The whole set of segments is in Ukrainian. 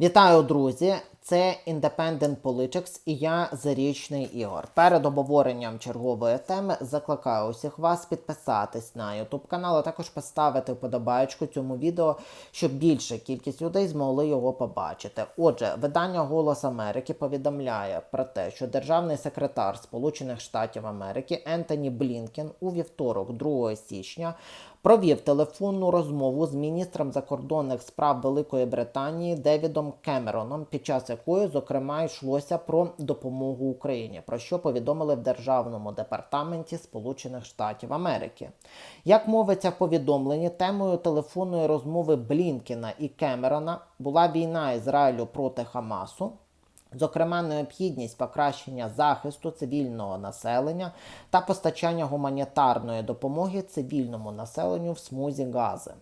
Вітаю, друзі! Це Independent Politics і я Зарічний Ігор. Перед обговоренням чергової теми закликаю усіх вас підписатись на YouTube канал, а також поставити вподобайку цьому відео, щоб більша кількість людей змогли його побачити. Отже, видання Голос Америки повідомляє про те, що державний секретар Сполучених Штатів Америки Ентоні Блінкен у вівторок, 2 січня, провів телефонну розмову з міністром закордонних справ Великої Британії Девідом Кемероном, під час якої, зокрема, йшлося про допомогу Україні, про що повідомили в Державному департаменті Сполучених Штатів Америки. Як мовиться в повідомленні, темою телефонної розмови Блінкена і Кемерона була війна Ізраїлю проти Хамасу. Зокрема, необхідність покращення захисту цивільного населення та постачання гуманітарної допомоги цивільному населенню в смузі Гази.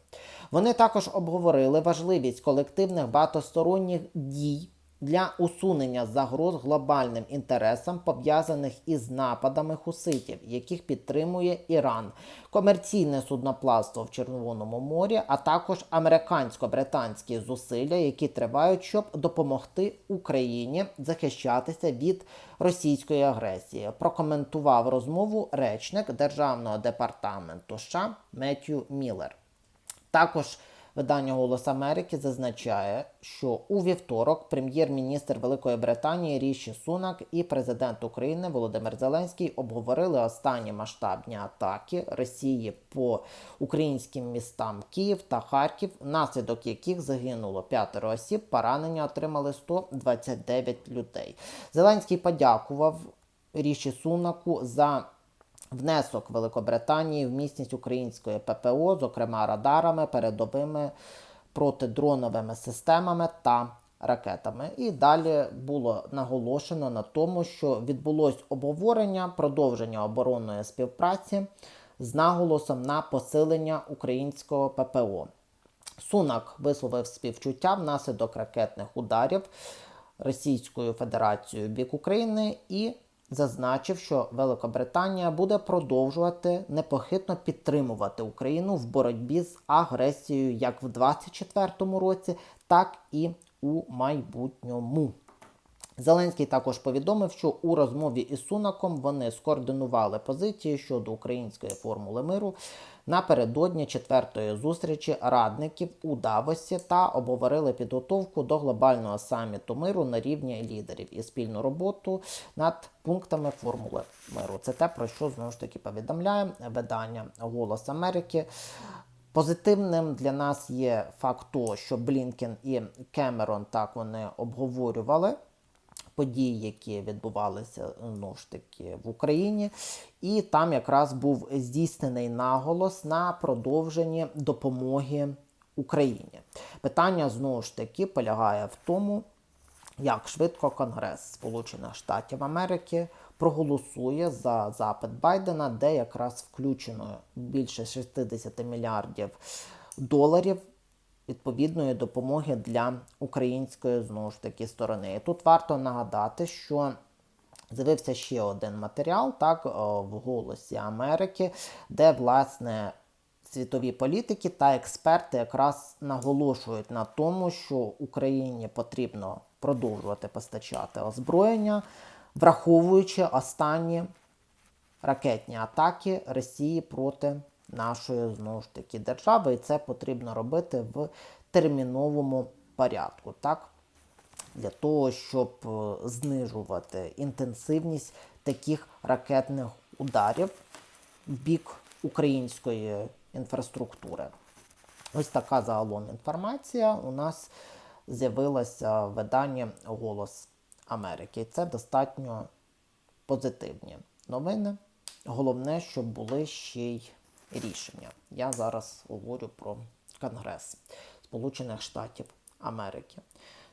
Вони також обговорили важливість колективних багатосторонніх дій для усунення загроз глобальним інтересам, пов'язаних із нападами хуситів, яких підтримує Іран, комерційне судноплавство в Червоному морі, а також американсько-британські зусилля, які тривають, щоб допомогти Україні захищатися від російської агресії. Прокоментував розмову речник Державного департаменту США Меттью Міллер. Також видання Голос Америки зазначає, що у вівторок прем'єр-міністр Великої Британії Ріші Сунак і президент України Володимир Зеленський обговорили останні масштабні атаки Росії по українським містам Київ та Харків, внаслідок яких загинуло п'ятеро осіб, поранення отримали 129 людей. Зеленський подякував Ріші Сунаку за внесок Великобританії в міцність української ППО, зокрема радарами, передовими протидроновими системами та ракетами. І далі було наголошено на тому, що відбулось обговорення продовження оборонної співпраці з наголосом на посилення українського ППО. Сунак висловив співчуття внаслідок ракетних ударів Російською Федерацією бік України і зазначив, що Великобританія буде продовжувати непохитно підтримувати Україну в боротьбі з агресією як в 2024 році, так і у майбутньому. Зеленський також повідомив, що у розмові із Сунаком вони скоординували позиції щодо української формули миру напередодні четвертої зустрічі радників у Давосі та обговорили підготовку до глобального саміту миру на рівні лідерів і спільну роботу над пунктами формули миру. Це те, про що знову ж таки повідомляє видання Голос Америки. Позитивним для нас є факт того, що Блінкен і Кемерон так вони обговорювали події, які відбувалися знову ж таки в Україні, і там якраз був здійснений наголос на продовженні допомоги Україні. Питання знову ж таки полягає в тому, як швидко Конгрес Сполучених Штатів Америки проголосує за запит Байдена, де якраз включено більше 60 мільярдів доларів відповідної допомоги для української знову ж таки сторони. І тут варто нагадати, що з'явився ще один матеріал, так, в Голосі Америки, де власне. Світові політики та експерти якраз наголошують на тому, що Україні потрібно продовжувати постачати озброєння, враховуючи останні ракетні атаки Росії проти нашої знову ж таки держави, і це потрібно робити в терміновому порядку, так? Для того, щоб е, знижувати інтенсивність таких ракетних ударів в бік української інфраструктури. Ось така загалом інформація у нас з'явилася в виданні Голос Америки. Це достатньо позитивні новини. Головне, щоб були ще й рішення. Я зараз говорю про Конгрес Сполучених Штатів Америки.